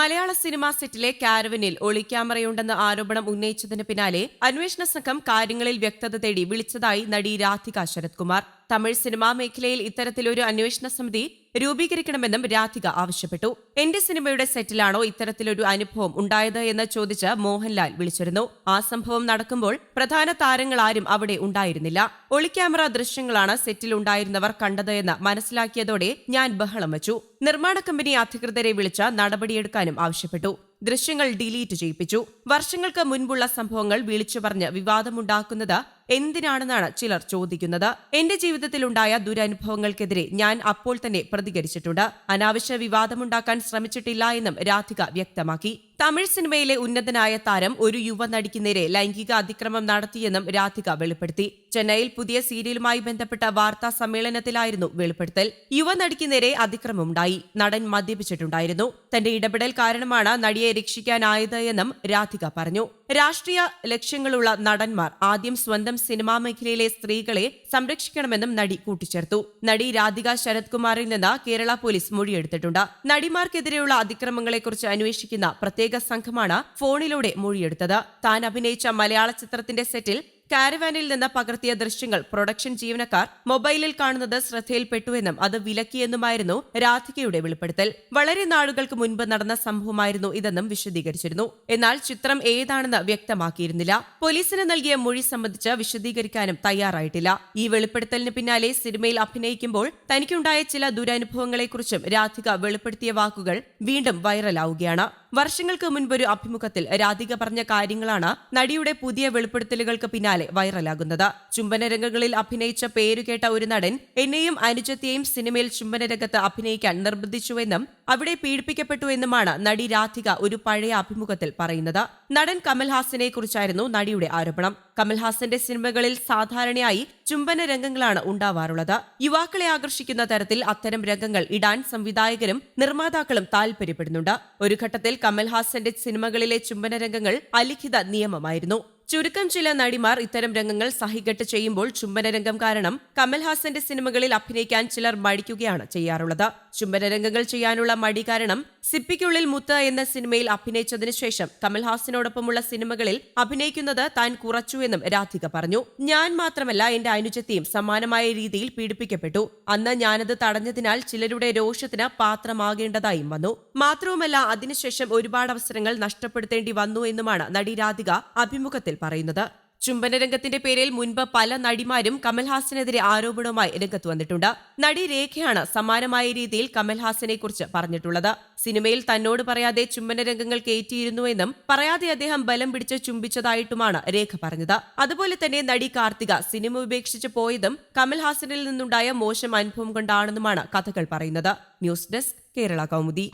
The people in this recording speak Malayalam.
മലയാള സിനിമാ സെറ്റിലെ കാരവനിൽ ഒളിക്യാമറയുണ്ടെന്ന ആരോപണം ഉന്നയിച്ചതിന് പിന്നാലെ അന്വേഷണ സംഘം കാര്യങ്ങളിൽ വ്യക്തത തേടി വിളിച്ചതായി നടി രാധിക ശരത് കുമാർ തമിഴ് സിനിമാ മേഖലയിൽ ഇത്തരത്തിലൊരു അന്വേഷണ സമിതി രൂപീകരിക്കണമെന്നും രാധിക ആവശ്യപ്പെട്ടു. എന്റെ സിനിമയുടെ സെറ്റിലാണോ ഇത്തരത്തിലൊരു അനുഭവം ഉണ്ടായത് എന്ന് ചോദിച്ച് മോഹൻലാൽ വിളിച്ചിരുന്നു. ആ സംഭവം നടക്കുമ്പോൾ പ്രധാന താരങ്ങൾ ആരും അവിടെ ഉണ്ടായിരുന്നില്ല. ഒളിക്യാമറ ദൃശ്യങ്ങളാണ് സെറ്റിൽ ഉണ്ടായിരുന്നവർ കണ്ടത് എന്ന് മനസ്സിലാക്കിയതോടെ ഞാൻ ബഹളം വച്ചു. നിർമ്മാണ കമ്പനി അധികൃതരെ വിളിച്ച് നടപടിയെടുക്കാനും ആവശ്യപ്പെട്ടു. ദൃശ്യങ്ങൾ ഡിലീറ്റ് ചെയ്യിപ്പിച്ചു. വർഷങ്ങൾക്ക് മുൻപുള്ള സംഭവങ്ങൾ വിളിച്ചു പറഞ്ഞ് വിവാദമുണ്ടാക്കുന്നത് എന്തിനാണെന്നാണ് ചിലർ ചോദിക്കുന്നത്. എന്റെ ജീവിതത്തിലുണ്ടായ ദുരനുഭവങ്ങൾക്കെതിരെ ഞാൻ അപ്പോൾ തന്നെ പ്രതികരിച്ചിട്ടുണ്ട്. അനാവശ്യ വിവാദമുണ്ടാക്കാൻ ശ്രമിച്ചിട്ടില്ല എന്നും രാധിക വ്യക്തമാക്കി. തമിഴ് സിനിമയിലെ ഉന്നതനായ താരം ഒരു യുവ നടിക്ക് നേരെ ലൈംഗിക അതിക്രമം നടത്തിയെന്നും രാധിക വെളിപ്പെടുത്തി. ചെന്നൈയിൽ പുതിയ സീരിയലുമായി ബന്ധപ്പെട്ട വാർത്താ സമ്മേളനത്തിലായിരുന്നു വെളിപ്പെടുത്തൽ. യുവ നടിക്ക് നേരെ അതിക്രമമുണ്ടായി. നടൻ മദ്യപിച്ചിട്ടുണ്ടായിരുന്നു. തന്റെ ഇടപെടൽ കാരണമാണ് നടിയെ രക്ഷിക്കാനായത് എന്നും രാധിക പറഞ്ഞു. രാഷ്ട്രീയ ലക്ഷ്യങ്ങളുള്ള നടന്മാർ ആദ്യം സ്വന്തം സിനിമാ മേഖലയിലെ സ്ത്രീകളെ സംരക്ഷിക്കണമെന്നും നടി കൂട്ടിച്ചേർത്തു. നടി രാധിക ശരത് കുമാറിൽ നിന്ന് കേരള പോലീസ് മൊഴിയെടുത്തിട്ടുണ്ട്. നടിമാർക്കെതിരെയുള്ള അതിക്രമങ്ങളെക്കുറിച്ച് അന്വേഷിക്കുന്ന പ്രത്യേക സംഘമാണ് ഫോണിലൂടെ മൊഴിയെടുത്തത്. താൻ അഭിനയിച്ച മലയാള ചിത്രത്തിന്റെ സെറ്റിൽ കാരവാനിൽ നിന്ന് പകർത്തിയ ദൃശ്യങ്ങൾ പ്രൊഡക്ഷൻ ജീവനക്കാർ മൊബൈലിൽ കാണുന്നത് ശ്രദ്ധയിൽപ്പെട്ടുവെന്നും അത് വിലക്കിയെന്നുമായിരുന്നു രാധികയുടെ വെളിപ്പെടുത്തൽ. വളരെ നാളുകൾക്ക് മുൻപ് നടന്ന സംഭവമായിരുന്നു ഇതെന്നും വിശദീകരിച്ചിരുന്നു. എന്നാൽ ചിത്രം ഏതാണെന്ന് വ്യക്തമാക്കിയിരുന്നില്ല. പോലീസിന് നൽകിയ മൊഴി സംബന്ധിച്ച് വിശദീകരിക്കാനും തയ്യാറായിട്ടില്ല. ഈ വെളിപ്പെടുത്തലിന് പിന്നാലെ സിനിമയിൽ അഭിനയിക്കുമ്പോൾ തനിക്കുണ്ടായ ചില ദുരനുഭവങ്ങളെക്കുറിച്ചും രാധിക വെളിപ്പെടുത്തിയ വാക്കുകൾ വീണ്ടും വൈറലാവുകയാണ്. വർഷങ്ങൾക്ക് മുൻപൊരു അഭിമുഖത്തിൽ രാധിക പറഞ്ഞ കാര്യങ്ങളാണ് നടിയുടെ പുതിയ വെളിപ്പെടുത്തലുകൾക്ക് പിന്നാലെ വൈറലാകുന്നത്. ചുംബനരംഗങ്ങളിൽ അഭിനയിച്ച പേരുകേട്ട ഒരു നടൻ എന്നെയും അനുജത്തെയും സിനിമയിൽ ചുംബന രംഗത്ത് അഭിനയിക്കാൻ നിർബന്ധിച്ചുവെന്നും അവിടെ പീഡിപ്പിക്കപ്പെട്ടുവെന്നുമാണ് നടി രാധിക ഒരു പഴയ അഭിമുഖത്തിൽ പറയുന്നത്. നടൻ കമൽഹാസനെ കുറിച്ചായിരുന്നു നടിയുടെ ആരോപണം. കമൽഹാസന്റെ സിനിമകളിൽ സാധാരണയായി ചുംബന രംഗങ്ങളാണ് ഉണ്ടാവാറുള്ളത്. യുവാക്കളെ ആകർഷിക്കുന്ന തരത്തിൽ അത്തരം രംഗങ്ങൾ ഇടാൻ സംവിധായകരും നിർമ്മാതാക്കളും താൽപര്യപ്പെടുന്നുണ്ട്. ഒരു ഘട്ടത്തിൽ കമൽഹാസന്റെ സിനിമകളിലെ ചുംബന രംഗങ്ങൾ അലിഖിത നിയമമായിരുന്നു. ചുരുക്കം ചില നടിമാർ ഇത്തരം രംഗങ്ങൾ സഹികെട്ട് ചെയ്യുമ്പോൾ ചുംബന രംഗം കാരണം കമൽഹാസന്റെ സിനിമകളിൽ അഭിനയിക്കാൻ ചിലർ മടിക്കുകയാണ് ചെയ്യാറുള്ളത്. ചുംബന രംഗങ്ങൾ ചെയ്യാനുള്ള മടി കാരണം സിപ്പിക്കുള്ളിൽ മുത്ത് എന്ന സിനിമയിൽ അഭിനയിച്ചതിനു ശേഷം കമൽഹാസനോടൊപ്പമുള്ള സിനിമകളിൽ അഭിനയിക്കുന്നത് താൻ കുറച്ചുവെന്നും രാധിക പറഞ്ഞു. ഞാൻ മാത്രമല്ല എന്റെ അനുജത്തെയും സമാനമായ രീതിയിൽ പീഡിപ്പിക്കപ്പെട്ടു. അന്ന് ഞാനത് തടഞ്ഞതിനാൽ ചിലരുടെ രോഷത്തിന് പാത്രമാകേണ്ടതായും വന്നു. മാത്രവുമല്ല അതിനുശേഷം ഒരുപാട് അവസരങ്ങൾ നഷ്ടപ്പെടുത്തേണ്ടി വന്നു എന്നുമാണ് നടി രാധിക അഭിമുഖത്തിൽ പറയുന്നത്. ചുംബനരംഗത്തിന്റെ പേരിൽ മുൻപ് പല നടിമാരും കമൽഹാസനെതിരെ ആരോപണവുമായി രംഗത്ത് വന്നിട്ടുണ്ട്. നടി രേഖയാണ് സമാനമായ രീതിയിൽ കമൽഹാസനെ കുറിച്ച് പറഞ്ഞിട്ടുള്ളത്. സിനിമയിൽ തന്നോട് പറയാതെ ചുംബനരംഗങ്ങൾ കയറ്റിയിരുന്നുവെന്നും പറയാതെ അദ്ദേഹം ബലം പിടിച്ച് ചുംബിച്ചതായിട്ടുമാണ് രേഖ പറഞ്ഞത്. അതുപോലെ തന്നെ നടി കാർത്തിക സിനിമ ഉപേക്ഷിച്ച് പോയതും കമൽഹാസനിൽ നിന്നുണ്ടായ മോശം അനുഭവം കൊണ്ടാണെന്നുമാണ് കഥകൾ പറയുന്നത്. News desk Kerala Kaumudi.